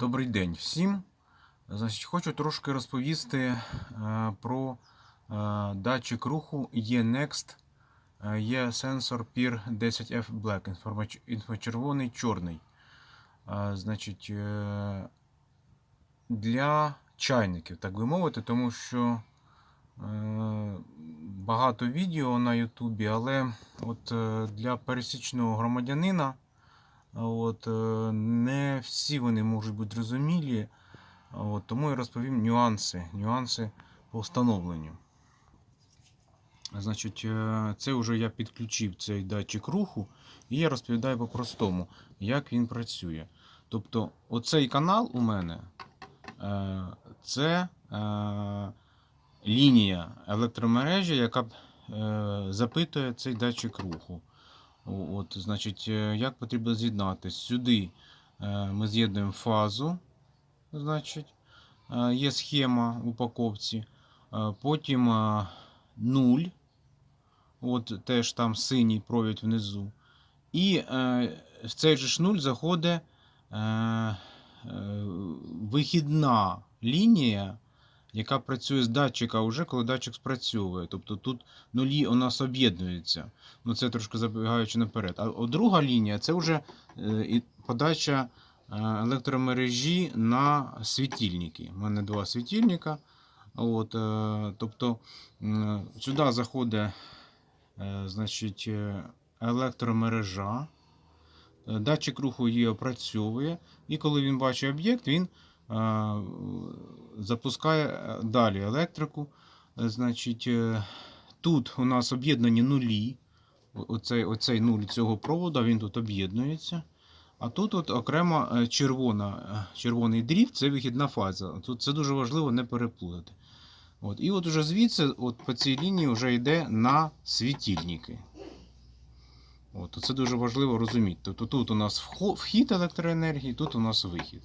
Добрий день всім. Значить, хочу трошки розповісти е, про е, датчик руху E-Next сенсор PIR 10F Black, інфрачервоний чорний. Е, Значить, для чайників, так би мовити, тому що багато відео на Ютубі, але от для пересічного громадянина. От, не всі вони можуть бути зрозумілі, от, тому я розповім нюанси, нюанси по встановленню. Значить, е, це вже я підключив цей датчик руху, і я розповідаю по-простому, як він працює. Тобто, оцей канал у мене е, це е, лінія електромережі, яка запитує цей датчик руху. От, значить, як потрібно з'єднати? Сюди ми з'єднуємо фазу. Значить, е, є схема в упаковці. Е, Потім е, нуль. От теж там синій провід внизу. І е, в цей же ж нуль заходить е, е, вихідна лінія, яка працює з датчика вже, коли датчик спрацьовує. Тобто тут нулі у нас об'єднуються. Ну це трошки забігаючи наперед. А друга лінія це вже е, подача е, електромережі на світильники. У мене два світильника. От, е, тобто сюди заходить значить, електромережа. Датчик руху її опрацьовує, і коли він бачить об'єкт, він запускає е, далі електрику. Е, Значить, е, тут у нас об'єднані нулі. Оцей, оцей нуль цього проводу, він тут об'єднується. А тут от окремо червона, червоний дріт це вихідна фаза. Тут це дуже важливо не переплутати. От. І от уже звідси от по цій лінії вже йде на світильники. От, це дуже важливо розуміти. Тобто тут у нас вхід електроенергії, тут у нас вихід.